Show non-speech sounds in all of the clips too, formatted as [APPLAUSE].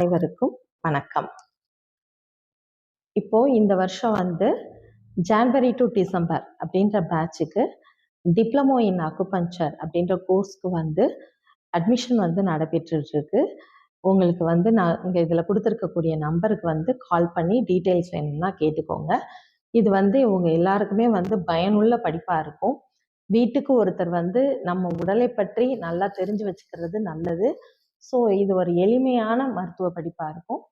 அனைவருக்கும் வணக்கம். இப்போ இந்த வருஷம் வந்து ஜான்வரி டு டிசம்பர் அப்படின்ற பேட்சுக்கு டிப்ளமோ இன் அக்குபஞ்சர் அப்படின்ற கோர்ஸ்க்கு வந்து அட்மிஷன் வந்து நடைபெற்றுருக்கு உங்களுக்கு வந்து நான் இங்கே இதில் கொடுத்துருக்கக்கூடிய நம்பருக்கு வந்து கால் பண்ணி டீட்டெயில்ஸ் வேணும்னா கேட்டுக்கோங்க. இது வந்து இவங்க எல்லாருக்குமே வந்து பயனுள்ள படிப்பாக இருக்கும். வீட்டுக்கு ஒருத்தர் வந்து நம்ம உடலை பற்றி நல்லா தெரிஞ்சு வச்சுக்கிறது நல்லது. ஸோ இது ஒரு எளிமையான மருத்துவ படிப்பாக இருக்கும்.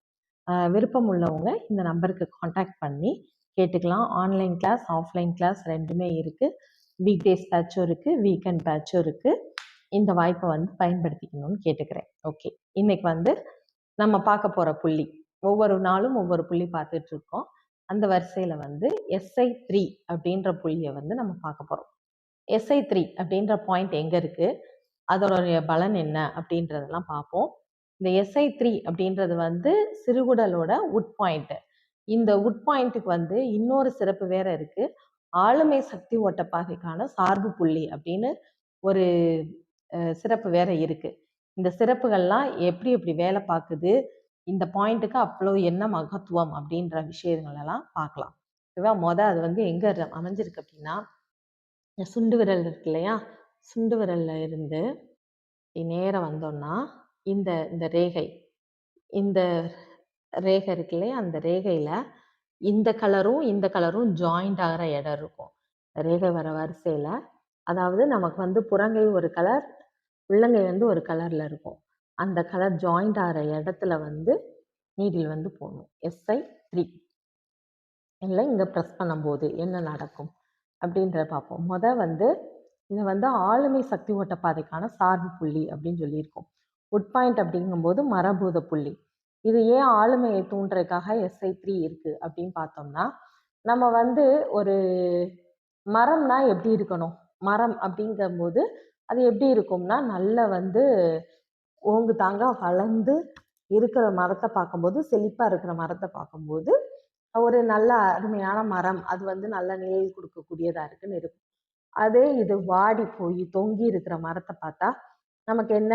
விருப்பம் உள்ளவங்க இந்த நம்பருக்கு காண்டாக்ட் பண்ணி கேட்டுக்கலாம். ஆன்லைன் கிளாஸ் ஆஃப்லைன் கிளாஸ் ரெண்டுமே இருக்குது வீக் டேஸ் பேட்சும் இருக்குது வீக்கெண்ட் பேட்சும் இருக்குது இந்த வாய்ப்பை வந்து பயன்படுத்திக்கணும்னு கேட்டுக்கிறேன். ஓகே இன்னைக்கு வந்து நம்ம பார்க்க போகிற புள்ளி. ஒவ்வொரு நாளும் ஒவ்வொரு புள்ளி பார்த்துட்டு இருக்கோம். அந்த வரிசையில் வந்து எஸ்ஐ த்ரீ அப்படின்ற புள்ளியை வந்து நம்ம பார்க்க போகிறோம் எஸ்ஐ த்ரீ அப்படின்ற பாயிண்ட் எங்கே இருக்குது அதோடைய பலன் என்ன அப்படின்றதெல்லாம் பார்ப்போம். இந்த எஸ்ஐ த்ரீ அப்படின்றது வந்து சிறுகுடலோட உட் பாயிண்ட் இந்த உட் பாயிண்ட்டுக்கு வந்து இன்னொரு சிறப்பு வேற இருக்கு. ஆளுமை சக்தி ஓட்டப்பாதைக்கான சார்பு புள்ளி அப்படின்னு ஒரு சிறப்பு வேற இருக்கு. இந்த சிறப்புகள்லாம் எப்படி எப்படி வேலை பார்க்குது? இந்த பாயிண்ட்டுக்கு அவ்வளோ என்ன மகத்துவம் அப்படின்ற விஷயங்களெல்லாம் பார்க்கலாம். ஓகேவா மொதல் அது வந்து எங்கே அமைஞ்சிருக்கு அப்படின்னா சுண்டு விரல் இருக்கு இல்லையா? சுண்டு விரலில் இருந்து நேரம் வந்தோம்னா இந்த இந்த ரேகை இந்த ரேகை இருக்கு இல்லையா அந்த ரேகையில் இந்த கலரும் இந்த கலரும் ஜாயிண்ட் ஆகிற இடம் இருக்கும். ரேகை வர வரிசையில். அதாவது நமக்கு வந்து புறங்கை ஒரு கலர் உள்ளங்கை வந்து ஒரு கலரில் இருக்கும். அந்த கலர் ஜாயிண்ட் ஆகிற இடத்துல வந்து நீடில் வந்து போகணும் எஸ்ஐ த்ரீ இல்லை இங்கே ப்ரெஸ் பண்ணும்போது என்ன நடக்கும் அப்படின்றத பார்ப்போம். முத வந்து இதை வந்து ஆளுமை சக்தி ஓட்ட பாதைக்கான சார்பு புள்ளி அப்படின்னு சொல்லியிருக்கோம். உட் பாயிண்ட் அப்படிங்கும்போது மரபூத புள்ளி. இது ஏன் ஆளுமையை தூண்டுறதுக்காக எஸ்ஐ த்ரீ இருக்கு அப்படின்னு பார்த்தோம்னா நம்ம வந்து ஒரு மரம்னா எப்படி இருக்கணும்? மரம் அப்படிங்கும்போது அது எப்படி இருக்கும்னா நல்ல வந்து ஓங்கு தாங்க வளர்ந்து இருக்கிற மரத்தை பார்க்கும்போது செழிப்பாக இருக்கிற மரத்தை பார்க்கும்போது ஒரு நல்ல அருமையான மரம் அது வந்து நல்ல நிழல் கொடுக்கக்கூடியதாக இருக்குன்னு இருக்கும். அதே இது வாடி போய் தொங்கி இருக்கிற மரத்தை பார்த்தா நமக்கு என்ன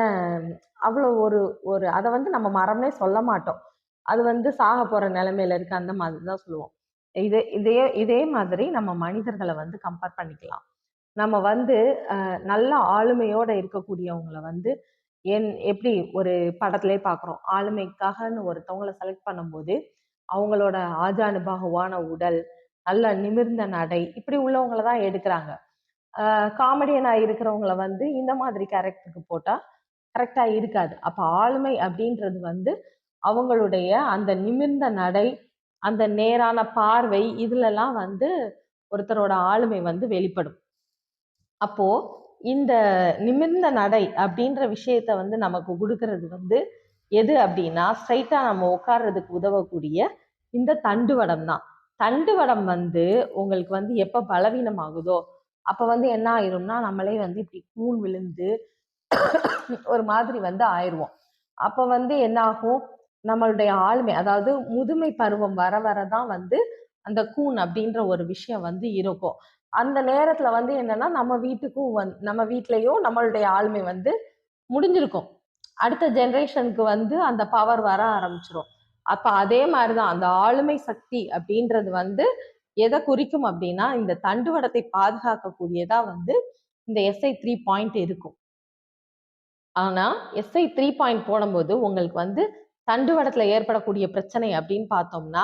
அவ்வளோ ஒரு ஒரு அதை வந்து நம்ம மரம்னே சொல்ல மாட்டோம். அது வந்து சாக போற நிலைமையில இருக்க அந்த மாதிரி தான் சொல்லுவோம். இதே இதே இதே மாதிரி நம்ம மனிதர்களை வந்து கம்பேர் பண்ணிக்கலாம். நம்ம வந்து நல்ல ஆளுமையோட இருக்கக்கூடியவங்கள வந்து என் எப்படி ஒரு படத்திலே பார்க்குறோம். ஆளுமைக்காகன்னு ஒருத்தவங்களை செலக்ட் பண்ணும்போது அவங்களோட ஆஜானுபாகுவான உடல் நல்ல நிமிர்ந்த நடை இப்படி உள்ளவங்கள தான் எடுக்கிறாங்க. காமெடியனாக இருக்கிறவங்கள வந்து இந்த மாதிரி கேரக்டருக்கு போட்டால் கரெக்டாக இருக்காது. அப்போ ஆளுமை அப்படின்றது வந்து அவங்களுடைய அந்த நிமிர்ந்த நடை அந்த நேரான பார்வை இதுலலாம் வந்து ஒருத்தரோட ஆளுமை வந்து வெளிப்படும். அப்போ இந்த நிமிர்ந்த நடை அப்படின்ற விஷயத்த வந்து நமக்கு கொடுக்கறது வந்து எது அப்படின்னா ஸ்ட்ரைட்டா நம்ம உட்கார்றதுக்கு உதவக்கூடிய இந்த தண்டுவடம் தான். தண்டுவடம் வந்து உங்களுக்கு வந்து எப்போ பலவீனமாகுதோ அப்ப வந்து என்ன ஆயிரும்னா நம்மளே வந்து இப்படி கூன் விழுந்து ஒரு மாதிரி வந்து ஆயிடுவோம் அப்ப வந்து என்ன ஆகும்? நம்மளுடைய ஆளுமை அதாவது முதுமை பருவம் வர வர தான் வந்து அந்த கூன் அப்படின்ற ஒரு விஷயம் வந்து இருக்கும். அந்த நேரத்துல வந்து என்னன்னா நம்ம வீட்டுக்கும் வந் நம்ம வீட்லயும் நம்மளுடைய ஆளுமை வந்து முடிஞ்சிருக்கும். அடுத்த ஜென்ரேஷனுக்கு வந்து அந்த பவர் வர ஆரம்பிச்சிடும் அப்ப அதே மாதிரிதான் அந்த ஆளுமை சக்தி அப்படின்றது வந்து எதை குறிக்கும் அப்படின்னா இந்த தண்டுவடத்தை பாதுகாக்கக்கூடியதா வந்து இந்த எஸ்ஐ த்ரீ பாயிண்ட் இருக்கும். ஆனா எஸ்ஐ த்ரீ பாயிண்ட் போடும்போது உங்களுக்கு வந்து தண்டுவடத்துல ஏற்படக்கூடிய பிரச்சனை அப்படின்னு பார்த்தோம்னா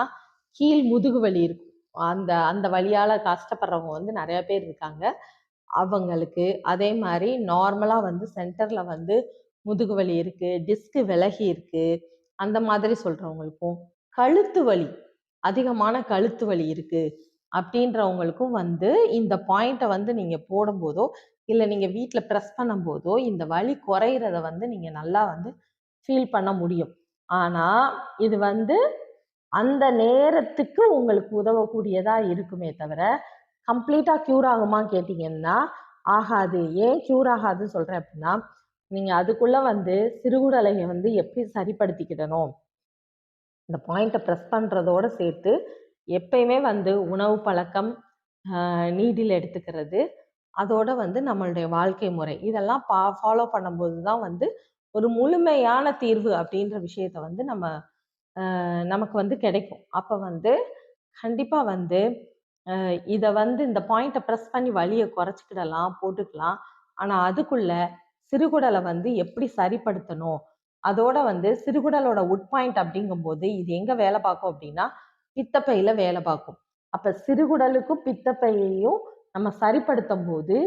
கீழ் முதுகு வலி இருக்கும். அந்த அந்த வழியால கஷ்டப்படுறவங்க வந்து நிறைய பேர் இருக்காங்க. அவங்களுக்கு அதே மாதிரி நார்மலா வந்து சென்டர்ல வந்து முதுகு வலி இருக்கு டிஸ்க் விலகி இருக்கு அந்த மாதிரி சொல்றவங்களுக்கும் கழுத்து வலி அதிகமான கழுத்து வலி இருக்கு. அப்படின்றவங்களுக்கும் வந்து இந்த பாயிண்ட்டை வந்து நீங்கள் போடும்போதோ இல்லை நீங்கள் வீட்டில் ப்ரெஸ் பண்ணும்போதோ இந்த வலி குறையிறத வந்து நீங்கள் நல்லா வந்து ஃபீல் பண்ண முடியும். ஆனால் இது வந்து அந்த நேரத்துக்கு உங்களுக்கு உதவக்கூடியதாக இருக்குமே தவிர கம்ப்ளீட்டாக க்யூர் ஆகுமா கேட்டிங்கன்னா ஆகாது. ஏன் க்யூர் ஆகாதுன்னு சொல்கிறேன் அப்படின்னா நீங்கள் அதுக்குள்ளே வந்து சிறுகுடலையை வந்து எப்படி சரிப்படுத்திக்கிடணும்? இந்த பாயிண்ட்டை ப்ரெஸ் பண்ணுறதோட சேர்த்து எப்பயுமே வந்து உணவு பழக்கம் நீடில் எடுத்துக்கிறது. அதோட வந்து நம்மளுடைய வாழ்க்கை முறை. இதெல்லாம் பா ஃபாலோ பண்ணும்போது தான் வந்து ஒரு முழுமையான தீர்வு அப்படின்ற விஷயத்த வந்து நம்ம நமக்கு வந்து கிடைக்கும். அப்போ வந்து கண்டிப்பாக வந்து இதை வந்து இந்த பாயிண்ட்டை ப்ரெஸ் பண்ணி வழியை குறைச்சிக்கிடலாம் போட்டுக்கலாம். ஆனால் அதுக்குள்ள சிறுகுடலை வந்து எப்படி சரிப்படுத்தணும்? அதோட வந்து சிறுகுடலோட உட் பாயிண்ட் அப்படிங்கும்போது இது எங்கே வேலை பார்க்கும் அப்படின்னா பித்தப்பையில வேலை பார்க்கும் அப்ப சிறுகுடலுக்கும் பித்தப்பையையும் நம்ம சரிப்படுத்தும் போது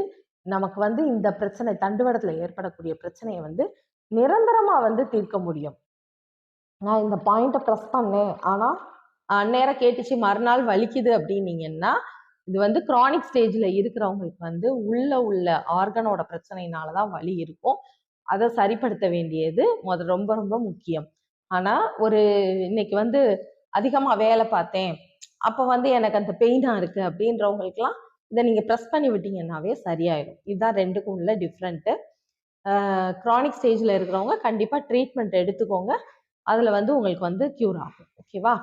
நமக்கு வந்து இந்த பிரச்சனை தண்டுவடத்துல ஏற்படக்கூடிய பிரச்சனையை வந்து நிரந்தரமா வந்து தீர்க்க முடியும். நான் இந்த பாயிண்ட்டை ப்ரெஸ் பண்ணேன். ஆனா அந்நேரம் கேட்டுச்சு. மறுநாள் வலிக்குது அப்படின்னீங்கன்னா இது வந்து கிரானிக் ஸ்டேஜ்ல இருக்கிறவங்களுக்கு வந்து உள்ள உள்ள ஆர்கனோட பிரச்சனையினாலதான் வலி இருக்கும். அதை சரிப்படுத்த வேண்டியது முத ரொம்ப ரொம்ப முக்கியம். ஆனா ஒரு இன்னைக்கு வந்து அதிகமாக வேலை பார்த்தேன். அப்போ வந்து எனக்கு அந்த பெயினாக இருக்குது அப்படின்றவங்களுக்குலாம் இதை நீங்கள் ப்ரெஸ் பண்ணி விட்டீங்கன்னாவே சரியாயிடும். இதுதான் ரெண்டுக்கும் உள்ள டிஃப்ரெண்ட்டு க்ரானிக் ஸ்டேஜில் இருக்கிறவங்க கண்டிப்பாக ட்ரீட்மெண்ட் எடுத்துக்கோங்க. அதில் வந்து உங்களுக்கு வந்து க்யூர் ஆகும். ஓகேவா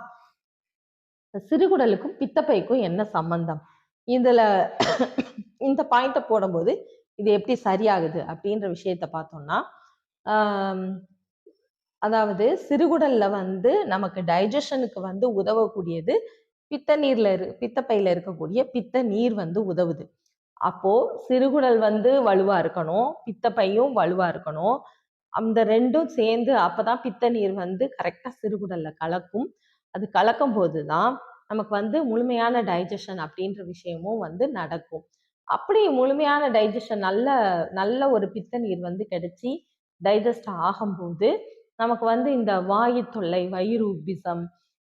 சிறுகுடலுக்கும் பித்தப்பைக்கும் என்ன சம்பந்தம்? இதில் இந்த பாயிண்ட்டை போடும்போது இது எப்படி சரியாகுது அப்படின்ற விஷயத்த பார்த்தோம்னா அதாவது சிறுகுடல்ல வந்து நமக்கு டைஜஷனுக்கு வந்து உதவக்கூடியது பித்த நீர்ல இரு பித்தப்பையில இருக்கக்கூடிய பித்த நீர் வந்து உதவுது. அப்போ சிறுகுடல் வந்து வலுவா இருக்கணும் பித்தப்பையும் வலுவா இருக்கணும். அந்த ரெண்டும் சேர்ந்து அப்பதான் பித்த நீர் வந்து கரெக்டா சிறுகுடல்ல கலக்கும். அது கலக்கும் போதுதான் நமக்கு வந்து முழுமையான டைஜஷன் அப்படின்ற விஷயமும் வந்து நடக்கும். அப்படி முழுமையான டைஜஷன் நல்ல நல்ல ஒரு பித்த நீர் வந்து கிடைச்சி டைஜஸ்ட் ஆகும்போது நமக்கு வந்து இந்த வாயு தொல்லை வயிறு உபிசம்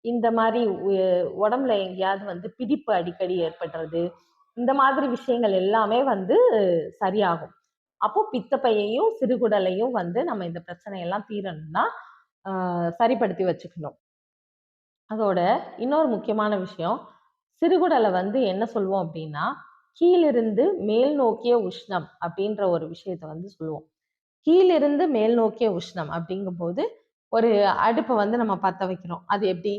இந்த மாதிரி உடம்புல எங்கேயாவது வந்து பிடிப்பு அடிக்கடி ஏற்படுறது இந்த மாதிரி விஷயங்கள் எல்லாமே வந்து சரியாகும். அப்போ பித்தப்பையையும் சிறுகுடலையும் வந்து நம்ம இந்த பிரச்சனையெல்லாம் தீரணும்னா சரிப்படுத்தி வச்சுக்கணும். அதோட இன்னொரு முக்கியமான விஷயம் சிறுகுடலை வந்து என்ன சொல்லுவோம் அப்படின்னா கீழிருந்து மேல் நோக்கிய உஷ்ணம் அப்படின்ற ஒரு விஷயத்த வந்து சொல்லுவோம் கீழிருந்து மேல் நோக்கிய உஷ்ணம் அப்படிங்கும்போது ஒரு அடுப்பை வந்து நம்ம பற்ற வைக்கிறோம் அது எப்படி?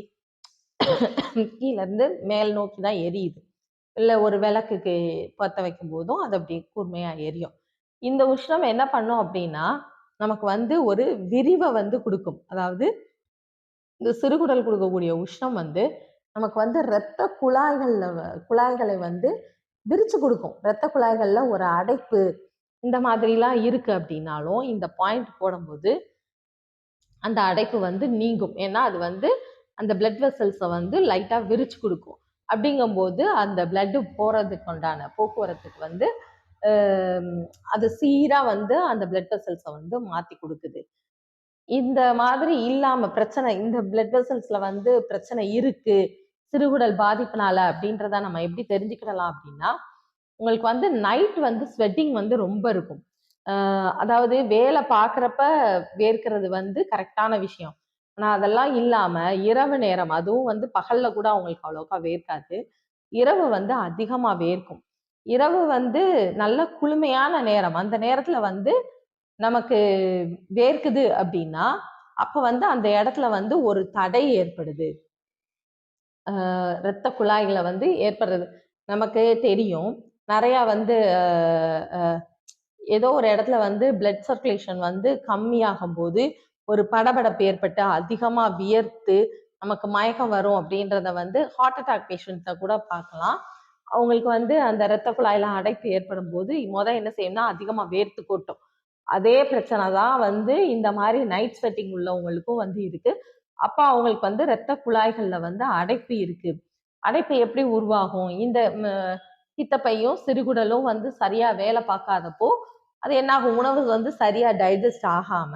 [CLEARS THROAT] கீழேருந்து மேல் நோக்கி தான் எரியுது. இல்லை ஒரு விளக்குக்கு பற்ற வைக்கும் போதும் அது அப்படி கூர்மையாக எரியும். இந்த உஷ்ணம் என்ன பண்ணும் அப்படின்னா நமக்கு வந்து ஒரு விரிவை வந்து கொடுக்கும். அதாவது இந்த சிறுகுடல் கொடுக்கக்கூடிய உஷ்ணம் வந்து நமக்கு வந்து இரத்த குழாய்களில் குழாய்களை வந்து விரிச்சு கொடுக்கும். இரத்த குழாய்களில் ஒரு அடைப்பு இந்த மாதிரிலாம் இருக்கு அப்படின்னாலும் இந்த பாயிண்ட் போடும்போது அந்த அடைப்பு வந்து நீங்கும். ஏன்னா அது வந்து அந்த பிளட் வெசல்ஸை வந்து லைட்டாக விரிச்சு கொடுக்கும். அப்படிங்கும்போது அந்த பிளட்டு போகிறதுக்கு உண்டான போக்குவரத்துக்கு வந்து அது சீராக வந்து அந்த பிளட் வெசல்ஸை வந்து மாற்றி கொடுக்குது. இந்த மாதிரி இல்லாமல் பிரச்சனை இந்த பிளட் வெசல்ஸில் வந்து பிரச்சனை இருக்குது சிறுகுடல் பாதிப்புனால அப்படின்றத நம்ம எப்படி தெரிஞ்சுக்கிடலாம் அப்படின்னா உங்களுக்கு வந்து நைட் வந்து ஸ்வெட்டிங் வந்து ரொம்ப இருக்கும். அதாவது வேலை பார்க்குறப்ப வேர்க்கிறது வந்து கரெக்டான விஷயம். ஆனால் அதெல்லாம் இல்லாமல் இரவு நேரம் அதுவும் வந்து பகலில் கூட அவங்களுக்கு அவ்வளோக்கா வேர்க்காது. இரவு வந்து அதிகமாக வேர்க்கும். இரவு வந்து நல்ல குளுமையான நேரம். அந்த நேரத்தில் வந்து நமக்கு வேர்க்குது அப்படின்னா அப்போ வந்து அந்த இடத்துல வந்து ஒரு தடை ஏற்படுது. இரத்த குழாய்களை வந்து ஏற்படுறது. நமக்கு தெரியும். நிறையா வந்து ஏதோ ஒரு இடத்துல வந்து பிளட் சர்க்குலேஷன் வந்து கம்மியாகும் போது ஒரு படபடப்பு ஏற்பட்டு அதிகமாக வியர்த்து நமக்கு மயக்கம் வரும் அப்படின்றத வந்து ஹார்ட் அட்டாக் பேஷண்ட்டை கூட பார்க்கலாம். அவங்களுக்கு வந்து அந்த இரத்த குழாயில அடைப்பு ஏற்படும் போது மொதல் என்ன செய்யணும்னா அதிகமாக வேர்த்து கொட்டும். அதே பிரச்சனை தான் வந்து இந்த மாதிரி நைட் ஸ்வெட்டிங் உள்ளவங்களுக்கும் வந்து இருக்கு. அப்போ அவங்களுக்கு வந்து இரத்த குழாய்களில் வந்து அடைப்பு இருக்கு. அடைப்பு எப்படி உருவாகும்? இந்த பித்தப்பையும் சிறுகுடலும் வந்து சரியா வேலை பார்க்காதப்போ அது என்ன ஆகும் உணவு வந்து சரியா டைஜஸ்ட் ஆகாம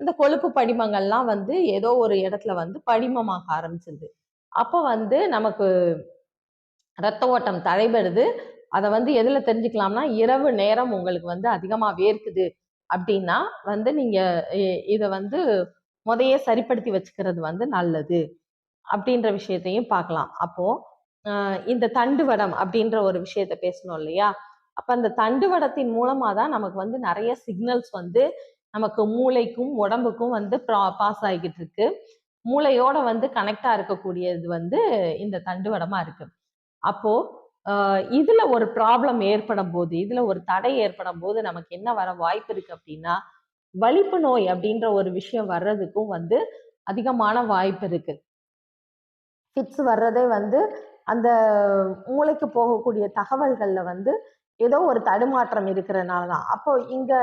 இந்த கொழுப்பு படிமங்கள்லாம் வந்து ஏதோ ஒரு இடத்துல வந்து படிமமாக ஆரம்பிச்சிருது. அப்போ வந்து நமக்கு ரத்த ஓட்டம் தடைபடுது. அதை வந்து எதுல தெரிஞ்சுக்கலாம்னா இரவு நேரம் உங்களுக்கு வந்து அதிகமா வேர்க்குது அப்படின்னா வந்து நீங்க இதை வந்து முதையே சரிப்படுத்தி வச்சுக்கிறது வந்து நல்லது அப்படின்ற விஷயத்தையும் பார்க்கலாம். அப்போ இந்த தண்டுவடம் அப்படின்ற ஒரு விஷயத்த பேசணும் இல்லையா? அப்ப அந்த தண்டுவடத்தின் மூலமா தான் நமக்கு வந்து நிறைய சிக்னல்ஸ் வந்து நமக்கு மூளைக்கும் உடம்புக்கும் வந்து பாஸ் ஆகிட்டு இருக்கு. மூளையோட வந்து கனெக்டா இருக்கக்கூடியது வந்து இந்த தண்டுவடமா இருக்கு. அப்போ இதுல ஒரு ப்ராப்ளம் ஏற்படும் போது இதுல ஒரு தடை ஏற்படும் போது நமக்கு என்ன வர வாய்ப்பு இருக்கு அப்படின்னா வலிப்பு நோய் அப்படின்ற ஒரு விஷயம் வர்றதுக்கும் வந்து அதிகமான வாய்ப்பு இருக்கு. ஃபிட்ஸ் வர்றதே வந்து அந்த மூளைக்கு போகக்கூடிய தகவல்களில் வந்து ஏதோ ஒரு தடுமாற்றம் இருக்கிறனால தான் அப்போ இங்கே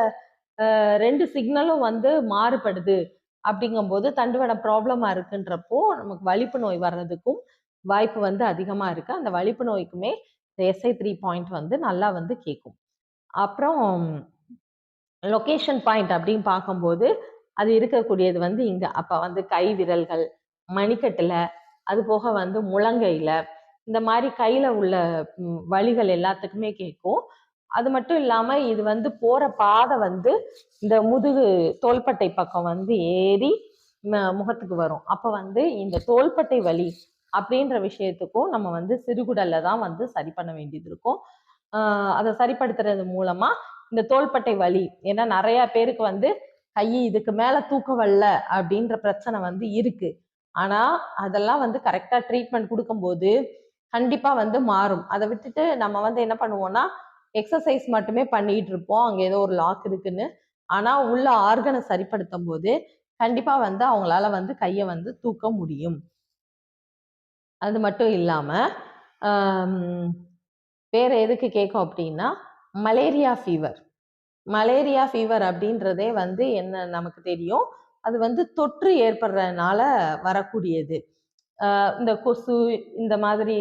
ரெண்டு சிக்னலும் வந்து மாறுபடுது. அப்படிங்கும்போது தண்டுவட ப்ராப்ளமாக இருக்குன்றப்போ நமக்கு வலிப்பு நோய் வர்றதுக்கும் வாய்ப்பு வந்து அதிகமாக இருக்குது அந்த வலிப்பு நோய்க்குமே இந்த எஸ்ஐ த்ரீ பாயிண்ட் வந்து நல்லா வந்து கேட்கும் அப்புறம் லொகேஷன் பாயிண்ட் அப்படின்னு பார்க்கும்போது அது இருக்கக்கூடியது வந்து இங்கே. அப்போ வந்து கை விரல்கள் மணிக்கட்டில் அது போக வந்து முழங்கையில் இந்த மாதிரி கையில உள்ள வழிகள் வலிகள் எல்லாத்துக்குமே கேட்கும். அது மட்டும் இல்லாம இது வந்து போற பாதை வந்து இந்த முதுகு தோள்பட்டை பக்கம் வந்து ஏறி முகத்துக்கு வரும். அப்ப வந்து இந்த தோள்பட்டை வலி அப்படின்ற விஷயத்துக்கும் நம்ம வந்து சிறுகுடல்ல தான் வந்து சரி பண்ண வேண்டியது இருக்கும். அதை சரிப்படுத்துறது மூலமா இந்த தோள்பட்டை வலி ஏன்னா நிறைய பேருக்கு வந்து கை இதுக்கு மேல தூக்க வரல அப்படின்ற பிரச்சனை வந்து இருக்கு. ஆனா அதெல்லாம் வந்து கரெக்டா ட்ரீட்மெண்ட் கொடுக்கும்போது கண்டிப்பா வந்து மாறும். அதை விட்டுட்டு நம்ம வந்து என்ன பண்ணுவோம்னா எக்ஸசைஸ் மட்டுமே பண்ணிட்டு இருப்போம். அங்க ஏதோ ஒரு லாக் இருக்குன்னு. ஆனா உள்ள ஆர்கனை சரிப்படுத்தும் போது கண்டிப்பா வந்து அவங்களால வந்து கையை வந்து தூக்க முடியும். அது மட்டும் இல்லாம வேற எதுக்கு கேட்கும் அப்படின்னா மலேரியா ஃபீவர் மலேரியா ஃபீவர் அப்படின்றதே வந்து என்ன நமக்கு தெரியும்? அது வந்து தொற்று ஏற்படுறதுனால வரக்கூடியது. இந்த கொசு இந்த மாதிரி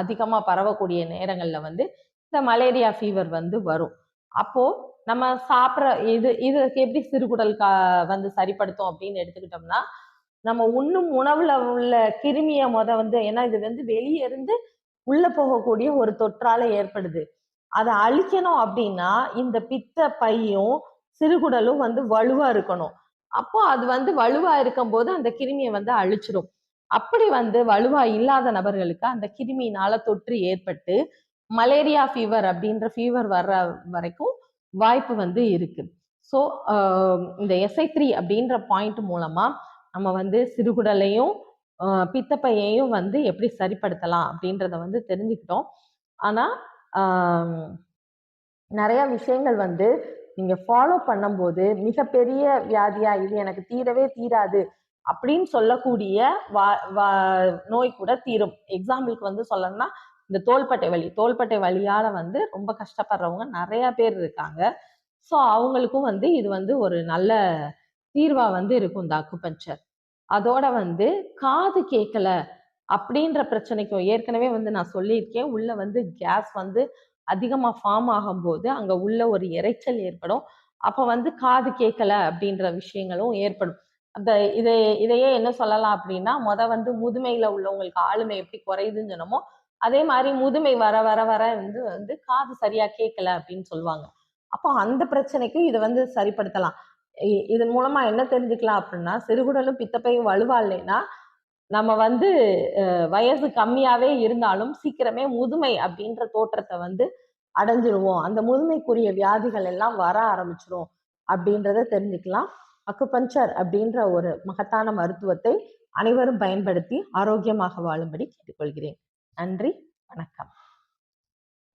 அதிகமாக பரவக்கூடிய நேரங்களில் வந்து இந்த மலேரியா ஃபீவர் வந்து வரும். அப்போ நம்ம சாப்பிட்ற இது இதுக்கு எப்படி சிறுகுடல் கா வந்து சரிப்படுத்தும் அப்படின்னு எடுத்துக்கிட்டோம்னா நம்ம உண்ணும் உணவுல உள்ள கிருமியை முத வந்து ஏன்னா இது வந்து வெளியே இருந்து உள்ள போகக்கூடிய ஒரு தொற்றால ஏற்படுது. அதை அழிக்கணும் அப்படின்னா இந்த பித்த பையும் சிறுகுடலும் வந்து வலுவா இருக்கணும். அப்போ அது வந்து வலுவா இருக்கும்போது அந்த கிருமியை வந்து அழிச்சிடும் அப்படி வந்து வலுவா இல்லாத நபர்களுக்கு அந்த கிருமியினால தொற்று ஏற்பட்டு மலேரியா ஃபீவர் அப்படின்ற ஃபீவர் வர்ற வரைக்கும் வாய்ப்பு வந்து இருக்கு. ஸோ இந்த எஸ்ஐ த்ரீ அப்படின்ற பாயிண்ட் மூலமா நம்ம வந்து சிறுகுடலையும் பித்தப்பையையும் வந்து எப்படி சரிப்படுத்தலாம் அப்படின்றத வந்து தெரிஞ்சுக்கிட்டோம். ஆனா நிறைய விஷயங்கள் வந்து நீங்க ஃபாலோ பண்ணும்போது மிகப்பெரிய வியாதியா இது எனக்கு தீரவே தீராது அப்படின்னு சொல்லக்கூடிய வா நோய் கூட தீரும். எக்ஸாம்பிளுக்கு வந்து சொல்லணும்னா இந்த தோள்பட்டை வலி. தோள்பட்டை வழியால வந்து ரொம்ப கஷ்டப்படுறவங்க நிறைய பேர் இருக்காங்க. ஸோ அவங்களுக்கும் வந்து இது வந்து ஒரு நல்ல தீர்வா வந்து இருக்கும் இந்த அக்குபஞ்சர் அதோட வந்து காது கேட்கல அப்படின்ற பிரச்சனைக்கும் ஏற்கனவே வந்து நான் சொல்லியிருக்கேன். உள்ள வந்து கேஸ் வந்து அதிகமாக ஃபார்ம் ஆகும்போது அங்கே உள்ள ஒரு இறைச்சல் ஏற்படும். அப்போ வந்து காது கேட்கல அப்படின்ற விஷயங்களும் ஏற்படும். அந்த இதை இதையே என்ன சொல்லலாம் அப்படின்னா முத வந்து முதுமையில உள்ளவங்களுக்கு ஆளுமை எப்படி குறையுதுன்னு சொன்னமோ அதே மாதிரி முதுமை வர வர வர வந்து வந்து காது சரியா கேட்கல அப்படின்னு சொல்லுவாங்க. அப்போ அந்த பிரச்சனைக்கும் இதை வந்து சரிப்படுத்தலாம். இதன் மூலமா என்ன தெரிஞ்சுக்கலாம் அப்படின்னா சிறுகுடலும் பித்தப்பையும் வலுவா இல்லைன்னா நம்ம வந்து வயசு கம்மியாவே இருந்தாலும் சீக்கிரமே முதுமை அப்படின்ற தோற்றத்தை வந்து அடைஞ்சிருவோம். அந்த முதுமைக்குரிய வியாதிகள் எல்லாம் வர ஆரம்பிச்சிரும் அப்படின்றத தெரிஞ்சுக்கலாம். அக்குபஞ்சர் அப்படின்ற ஒரு மகத்தான மருத்துவத்தை அனைவரும் பயன்படுத்தி ஆரோக்கியமாக வாழும்படி கேட்டுக்கொள்கிறேன். நன்றி வணக்கம்.